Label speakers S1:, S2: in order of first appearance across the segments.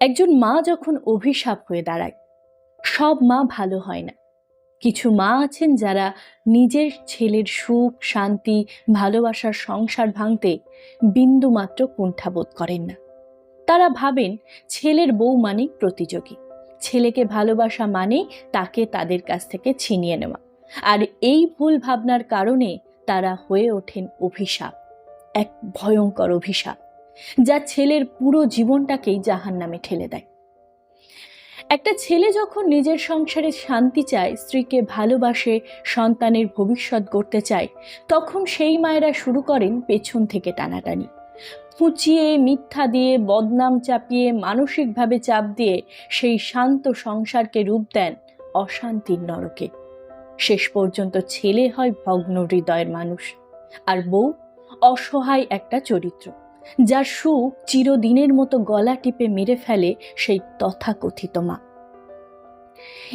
S1: একজন মা যখন অভিশাপ হয়ে দাঁড়ায়, সব মা ভালো হয় না। কিছু মা আছেন যারা নিজের ছেলের সুখ, শান্তি, ভালোবাসার সংসার ভাঙতে বিন্দুমাত্র কুণ্ঠাবোধ করেন না। তারা ভাবেন ছেলের বউ মানেই প্রতিযোগী। ছেলেকে ভালোবাসা মানে তাকে তাদের কাছ থেকে ছিনিয়ে নেওয়া। আর এই ভুল ভাবনার কারণে তারা হয়ে ওঠেন অভিশাপ, এক ভয়ঙ্কর অভিশাপ। যা ছেলের পুরো জীবনটাকেই জাহান নামে ঠেলে দেয়। একটা ছেলে যখন নিজের সংসারে শান্তি চায়, স্ত্রীকে ভালোবাসে, সন্তানের ভবিষ্যৎ গড়তে চায়, তখন সেই মায়েরা শুরু করেন পেছন থেকে টানাটানি। ফুচিয়ে মিথ্যা দিয়ে, বদনাম চাপিয়ে, মানসিকভাবে চাপ দিয়ে সেই শান্ত সংসারকে রূপ দেন অশান্তির নরকে। শেষ পর্যন্ত ছেলে হয় ভগ্ন হৃদয়ের মানুষ, আর বউ অসহায় একটা চরিত্র। যার সুখ চিরদিনের মতো গলা টিপে মেরে ফেলে সেই তথাকথিত মা।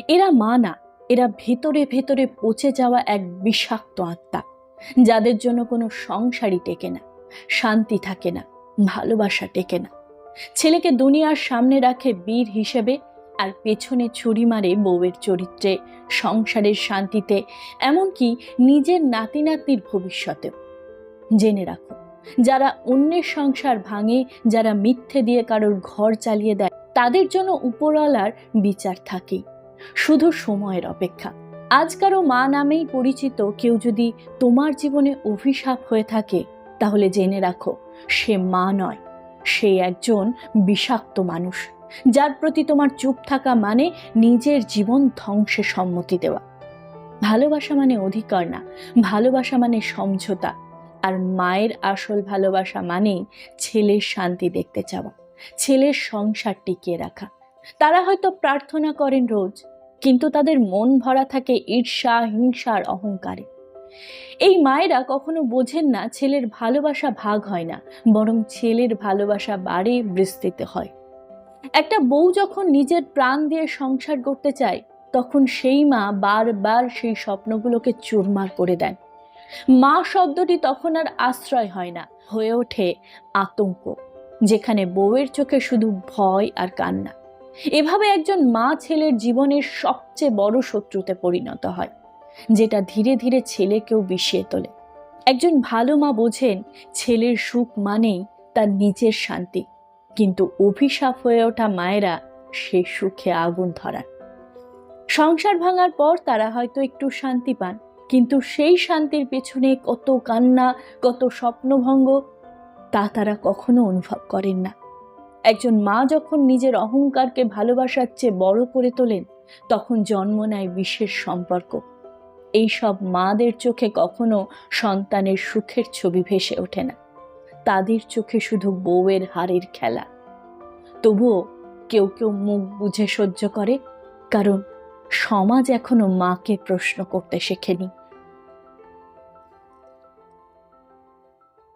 S1: এরা মা না, এরা ভেতরে ভেতরে পচে যাওয়া এক বিষাক্ত আত্মা, যাদের জন্য কোনো সংসারই টেকে না, শান্তি থাকে না, ভালোবাসা টেকে না। ছেলেকে দুনিয়ার সামনে রাখে বীর হিসেবে আর পেছনে ছুরি মারে বউয়ের চরিত্রে, সংসারের শান্তিতে, এমনকি নিজের নাতি নাতনির ভবিষ্যতেও। জেনে রাখো যারা অন্যের সংসার ভাঙে, যারা মিথ্যে দিয়ে কারোর ঘর চালিয়ে দেয়, তাদের জন্য উপরওয়ালার বিচার থাকে। শুধু সময়ের অপেক্ষা। আজ কারও মা নামেই পরিচিত কেউ যদি তোমার জীবনে অভিশাপ হয়ে থাকে, তাহলে জেনে রাখো, সে মা নয়, সে একজন বিষাক্ত মানুষ, যার প্রতি তোমার চুপ থাকা মানে নিজের জীবন ধ্বংসে সম্মতি দেওয়া। ভালোবাসা মানে অধিকার না, ভালোবাসা মানে সমঝোতা। আর মায়ের আসল ভালোবাসা মানেই ছেলের শান্তি দেখতে চাওয়া, ছেলের সংসার টিকিয়ে রাখা। তারা হয়তো প্রার্থনা করেন রোজ, কিন্তু তাদের মন ভরা থাকে ঈর্ষা, হিংসার অহংকারে। এই মায়েরা কখনো বোঝেন না ছেলের ভালোবাসা ভাগ হয় না, বরং ছেলের ভালোবাসা বাড়ে, বিস্তৃত হয়। একটা বউ যখন নিজের প্রাণ দিয়ে সংসার করতে চায়, তখন সেই মা বারবার সেই স্বপ্নগুলোকে চুরমার করে দেন। মা শব্দটি তখন আর আশ্রয় হয় না, হয়ে ওঠে আতঙ্ক, যেখানে বউয়ের চোখে শুধু ভয় আর কান্না। এভাবে একজন মা ছেলের জীবনের সবচেয়ে বড় শত্রুতে পরিণত হয়, যেটা ধীরে ধীরে ছেলেকেও বিষিয়ে তোলে। একজন ভালো মা বোঝেন ছেলের সুখ মানেই তার নিজের শান্তি, কিন্তু অভিশাপ হয়ে ওঠা মায়েরা সে সুখে আগুন ধরান। সংসার ভাঙার পর তারা হয়তো একটু শান্তি পান কিন্তু সেই শান্তির পেছনে কত কান্না, কত স্বপ্নভঙ্গ, তা তারা কখনো অনুভব করেন না। একজন মা যখন নিজের অহংকারকে ভালোবাসার চেয়ে বড় করে তোলেন, তখন জন্ম নেয় বিশেষ সম্পর্ক। এই সব মাদের চোখে কখনো সন্তানের সুখের ছবি ভেসে ওঠে না। তাদের চোখে শুধু বউয়ের হারের খেলা। তবুও কেউ কেউ মুখ বুঝে সহ্য করে, কারণ সমাজ এখনও মাকে প্রশ্ন করতে শেখেনি।